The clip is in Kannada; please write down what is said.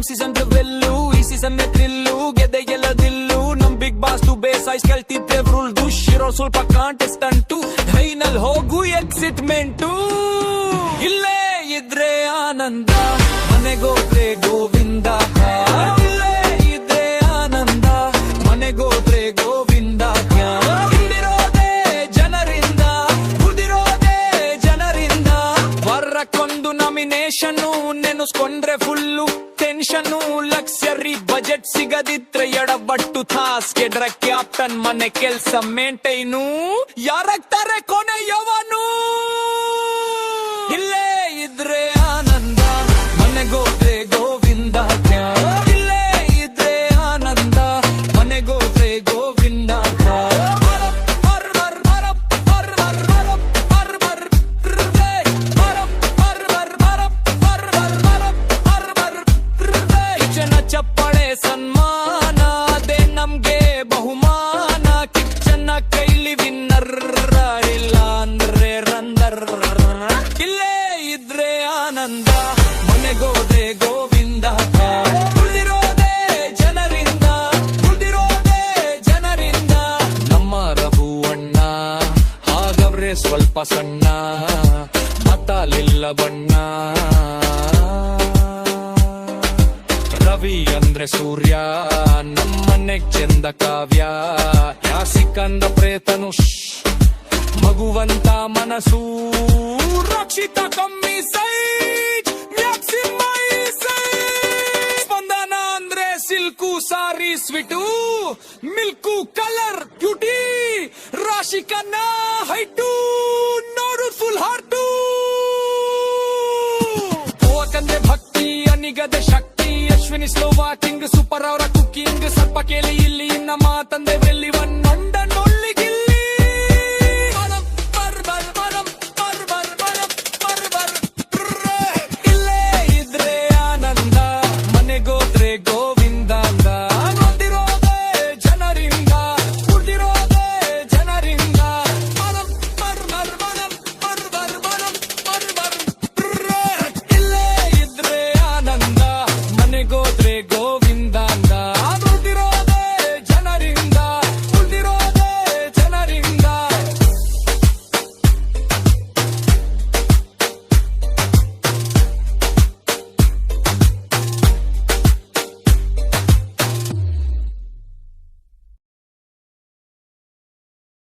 ನಮ್ ಸೀಸನ್ ವೆಲ್ಲು ಈ ಸೀಸನ್ ಥ್ರಿಲ್ಲು ಗೆದ್ದೆ ಗೆಲ್ಲದಿಲ್ಲು. ನಮ್ ಬಿಗ್ ಬಾಸ್ ತು ಬೇಸಾಯ್ಸ್ ಕೇಳ್ತಿದ್ದೆ ರುಲ್ದು ಶಿರೋ ಸ್ವಲ್ಪ ಕಾಂಟೆಸ್ಟಂಟು ಫೈನಲ್ ಹೋಗು ಎಕ್ಸಿಟ್ಮೆಂಟು ಇಲ್ಲೇ ಇದ್ರೆ ಆನಂದ. ಮನೆಗೋದ್ರೆ ಗೋವಿಂದ. ಇಲ್ಲೇ ಇದ್ರೆ ಆನಂದ. ಮನೆಗೋದ್ರೆ ಗೋವಿಂದ. ಹಿಂದಿರೋದೆ ಜನರಿಂದ. ಕುದಿರೋದೆ ಜನರಿಂದ. ವರ್ರಕ್ಕೊಂದು ನಾಮಿನೇಷನ್ನು ನೆನೆಸ್ಕೊಂಡ್ರೆ ಫುಲ್ಲು ಟೆನ್ಷನ್ ಲಕ್ಸರಿ ಬಜೆಟ್ ಸಿಗದಿದ್ರೆ ಎಡಬಟ್ಟು ಕೆಡ್ರ ಕ್ಯಾಪ್ಟನ್ ಮನೆ ಕೆಲ್ಸ ಮೇಂಟೈನು ಯಾರಾಗ್ತಾರೆ ಕೊನೆಯವನು? ಇಲ್ಲೇ ಆನಂದ, ಮನೆಗೋದೆ ಗೋವಿಂದ. ಉಳಿದಿರೋದೇ ಜನರಿಂದ ಉಳಿದಿರೋದೇ ಜನರಿಂದ. ನಮ್ಮ ರಘು ಹಾಗವ್ರೆ ಸ್ವಲ್ಪ ಸಣ್ಣ ಮತಾಲಿಲ್ಲ ಬಣ್ಣ ರವಿ ಅಂದ್ರೆ ಸೂರ್ಯ ನಮ್ಮನೆ ಚೆಂದ ಕಾವ್ಯ. ಯಾಸಿಕಂದ ಪ್ರೇತನು ಶ್. ಮಗುವಂತ ಮನಸ್ಸು. ರಕ್ಷಿತ ಕಮ್ಮಿ ಮ್ಯಾಕ್ಸಿಮೈಸ್ ಸ್ಪಂದನ ಅಂದ್ರೆ silk, sari, sweet. Milk, colour, beauty. ರಾಶಿಕನ್ನ height. ನೋಡು, ಫುಲ್ ಹಾರ್ಟು. ಹೋಗಂದ್ರೆ ಭಕ್ತಿ, ಅನಿಗದ ಶಕ್ತಿ. ಅಶ್ವಿನಿ ಸ್ಲೋ ವಾಕಿಂಗ್ ಸೂಪರ್ ಅವರ ಕುಕ್ಕಿಂಗ್. ಸ್ವಲ್ಪ ಕೇಳಿ ಇಲ್ಲಿ ಇನ್ನ ಮಾತಂದೆ ಬೆಲ್ಲಿ